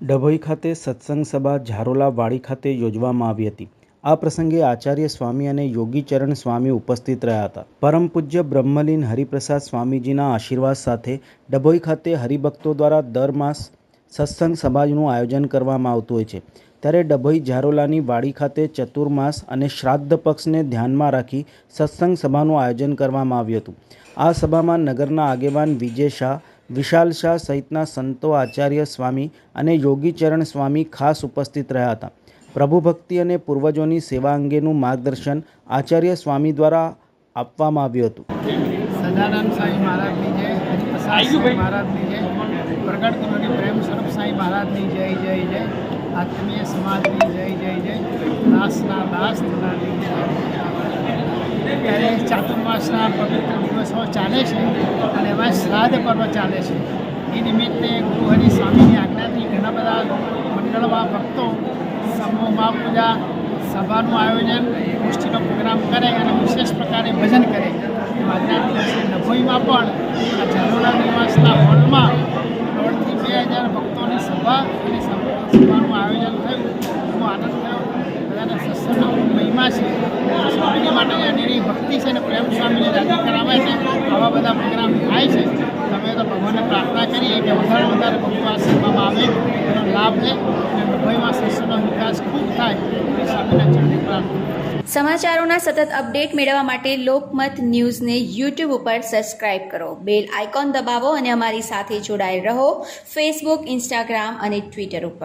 ડભોઈ ખાતે સત્સંગ સભા ઝારોલા વાડી ખાતે યોજવામાં આવી હતી. આ પ્રસંગે આચાર્ય સ્વામી અને યોગીચરણ સ્વામી ઉપસ્થિત રહ્યા હતા. પરમ પૂજ્ય બ્રહ્મલીન હરિપ્રસાદ સ્વામીજીના આશીર્વાદ સાથે ડભોઈ ખાતે હરિભક્તો દ્વારા દર માસ સત્સંગ સભાનું આયોજન કરવામાં આવતું હોય છે. ત્યારે ડભોઈ ઝારોલાની વાડી ખાતે ચતુર્માસ અને શ્રાદ્ધ પક્ષને ધ્યાનમાં રાખી સત્સંગ સભાનું આયોજન કરવામાં આવ્યું હતું. આ સભામાં નગરના આગેવાન વિજય શાહ વિશાલ શાહ સહિતના સંતો આચાર્ય સ્વામી અને યોગીચરણ સ્વામી ખાસ ઉપસ્થિત રહ્યા હતા. પ્રભુ ભક્તિ અને પૂર્વજોની સેવા અંગેનું માર્ગદર્શન આચાર્ય સ્વામી દ્વારા આપવામાં આવ્યું હતું. સદાનંદ સાંઈ મહારાજની જય હરિપ્રસાદ સાંઈ મહારાજની જય પ્રગટ ગુરુની પ્રેમ સ્વરૂપ સાંઈ મહારાજની જય જય જય આત્મીય સમાજની જય જય જય દાસના દાસ થનારની જય. ચાતુર્માસના પવિત્ર દિવસો ચાલે છે અને એમાં શ્રાદ્ધ પર્વ ચાલે છે. એ નિમિત્તે ગુરુ હરિ સ્વામીની આજ્ઞાથી ઘણા બધા મંડળમાં ભક્તો સમૂહમાં પૂજા સભાનું આયોજન, ગોષ્ઠીનો પ્રોગ્રામ કરે અને વિશેષ પ્રકારે ભજન કરે. આજના દિવસે ડભોઈમાં પણ આ ઝાલોલા નિવાસના હોલમાં દોઢથી બે હજાર ભક્તોની સભા અને સભાનું આયોજન થયું. ખૂબ આનંદ થયો. બધાને સત્સંગનો મહિમા છે. સ્વામીની માટે છે અને પ્રેમ સ્વામીને રાજી કરાવે છે. આવા બધા પ્રોગ્રામ થાય છે. તમે તો ભગવાનને પ્રાર્થના કરીએ કે વધારે વધારે ભક્તો આ સેવામાં આવે એનો લાભ લે. અને મુંબઈમાં શિષ્યનો વિકાસ ખૂબ થાય. સ્વામીના ચરણે પ્રાર્થના સમાચારોના સતત અપડેટ મેળવવા માટે લોકમત ન્યૂઝને યુટ્યુબ ઉપર સબસ્ક્રાઇબ કરો. બેલ આઇકોન દબાવો અને અમારી સાથે જોડાયેલ રહો. ફેસબુક ઇન્સ્ટાગ્રામ અને ટ્વિટર ઉપર.